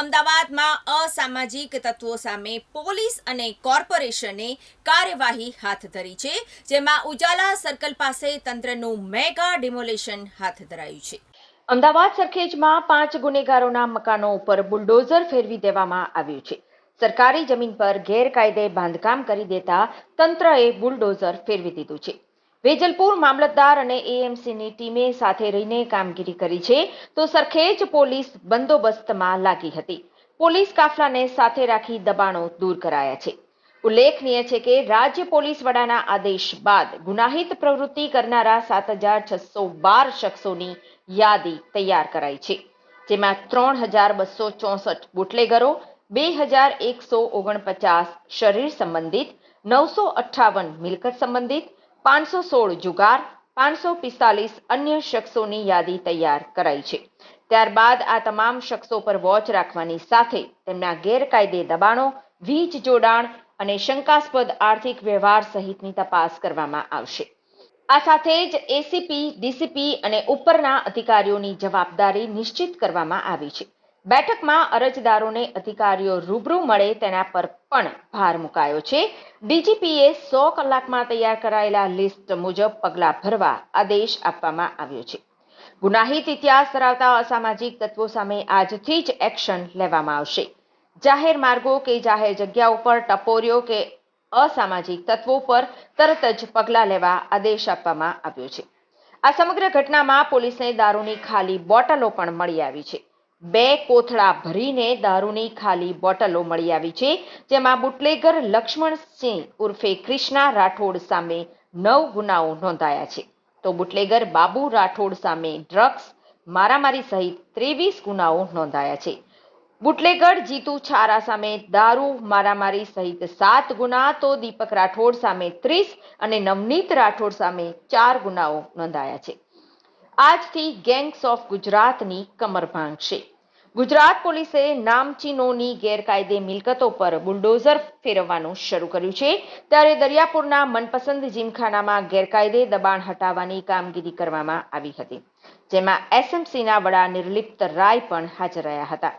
અમદાવાદમાં અસામાજિક તત્વો સામે પોલીસ અને કોર્પોરેશને કાર્યવાહી હાથ ધરી છે, જેમાં ઉજાલા સર્કલ પાસે તંત્રનું મેગા ડિમોલેશન હાથ ધરાયું છે. અમદાવાદ સરખેજમાં પાંચ ગુનેગારોના મકાનો ઉપર બુલડોઝર ફેરવી દેવામાં આવ્યું છે. સરકારી જમીન પર ગેરકાયદે બાંધકામ કરી દેતા તંત્રએ બુલડોઝર ફેરવી દીધું છે. વેજલપુર મામલતદાર અને એએમસીની ટીમે સાથે રહીને કામગીરી કરી છે, તો સરખેજ પોલીસ બંદોબસ્તમાં લાગી હતી. પોલીસ કાફલાને સાથે રાખી દબાણો દૂર કરાયા છે. ઉલ્લેખનીય છે કે રાજ્ય પોલીસ વડાના આદેશ બાદ ગુનાહિત પ્રવૃત્તિ કરનારા સાત હજાર છસો બાર શખ્સોની યાદી તૈયાર કરાઈ છે, જેમાં ત્રણ હજાર બસો ચોસઠ બુટલેગરો, બે હજાર એકસો ઓગણપચાસ શરીર સંબંધિત, નવસો અઠ્ઠાવન મિલકત સંબંધિત પાંચસો સોળ જુગાર, પાંચસો પિસ્તાલીસ અન્ય શખ્સોની યાદી તૈયાર કરાઈ છે. ત્યારબાદ આ તમામ શખ્સો પર વોચ રાખવાની સાથે તેમના ગેરકાયદે દબાણો, વીજ જોડાણ અને શંકાસ્પદ આર્થિક વ્યવહાર સહિતની તપાસ કરવામાં આવશે. આ સાથે જ એસીપી, ડીસીપી અને ઉપરના અધિકારીઓની જવાબદારી નિશ્ચિત કરવામાં આવી છે. બેઠકમાં અરજદારોને અધિકારીઓ રૂબરૂ મળે તેના પર પણ ભાર મુકાયો છે. ડીજીપીએ સો કલાકમાં તૈયાર કરાયેલા લિસ્ટ મુજબ પગલાં ભરવા આદેશ આપવામાં આવ્યો છે. ગુનાહિત ઇતિહાસ ધરાવતા અસામાજિક તત્વો સામે આજથી જ એક્શન લેવામાં આવશે. જાહેર માર્ગો કે જાહેર જગ્યા ઉપર ટપોરીઓ કે અસામાજિક તત્વો પર તરત જ પગલાં લેવા આદેશ આપવામાં આવ્યો છે. આ સમગ્ર ઘટનામાં પોલીસને દારૂની ખાલી બોટલો પણ મળી આવી છે. બે કોથળા ભરીને દારૂની ખાલી બોટલો મળી આવી છે, જેમાં બુટલેગર લક્ષ્મણસિંહ ઉર્ફે ક્રિષ્ના રાઠોડ સામે નવ ગુનાઓ નોંધાયા છે. તો બુટલેગર બાબુ રાઠોડ સામે ડ્રગ્સ, મારામારી સહિત ત્રેવીસ ગુનાઓ નોંધાયા છે. બુટલેગર જીતુ છારા સામે દારૂ, મારામારી સહિત સાત ગુના, તો દીપક રાઠોડ સામે ત્રીસ અને નવનીત રાઠોડ સામે ચાર ગુનાઓ નોંધાયા છે. આજથી ગેંગ્સ ઓફ ગુજરાતની કમર ભાંગશે ગુજરાત પોલીસે નામચીનોની ગેરકાયદે મિલકતો પર બુલડોઝર ફેરવવાનું શરૂ કર્યું છે. ત્યારે દરિયાપુરના મનપસંદ જીમખાનામાં ગેરકાયદે દબાણ હટાવવાની કામગીરી કરવામાં આવી હતી. જેમાં એસએમસીના વડા નિર્લિપ્ત રાય પણ હાજર રહ્યા હતા.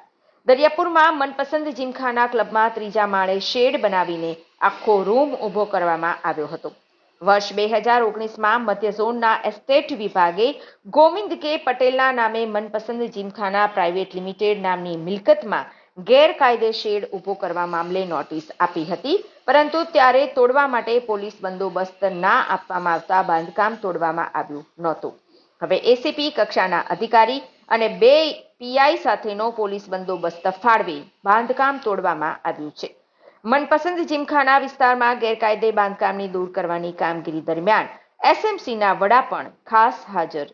દરિયાપુરમાં મનપસંદ જીમખાના ક્લબમાં ત્રીજા માળે શેડ બનાવીને આખો રૂમ ઊભો કરવામાં આવ્યો હતો. વર્ષ બે હજાર ઓગણીસમાં મધ્ય ઝોનના એસ્ટેટ વિભાગે ગોવિંદ કે પટેલના નામે મનપસંદ જીમખાના પ્રાઇવેટ લિમિટેડ નામની મિલકતમાં ગેરકાયદે શેડ ઊભો કરવા મામલે નોટિસ આપી હતી. પરંતુ ત્યારે તોડવા માટે પોલીસ બંદોબસ્ત ના આપવામાં આવતા બાંધકામ તોડવામાં આવ્યું નહોતું. હવે એસીપી કક્ષાના અધિકારી અને બે પીઆઈ સાથેનો પોલીસ બંદોબસ્ત ફાળવી બાંધકામ તોડવામાં આવ્યું છે. મનપસંદ જીમખાના વિસ્તારમાં ગેરકાયદે બાંધકામની દૂર કરવાની કામગીરી દરમિયાન એસએમસીના વડા પણ ખાસ હાજર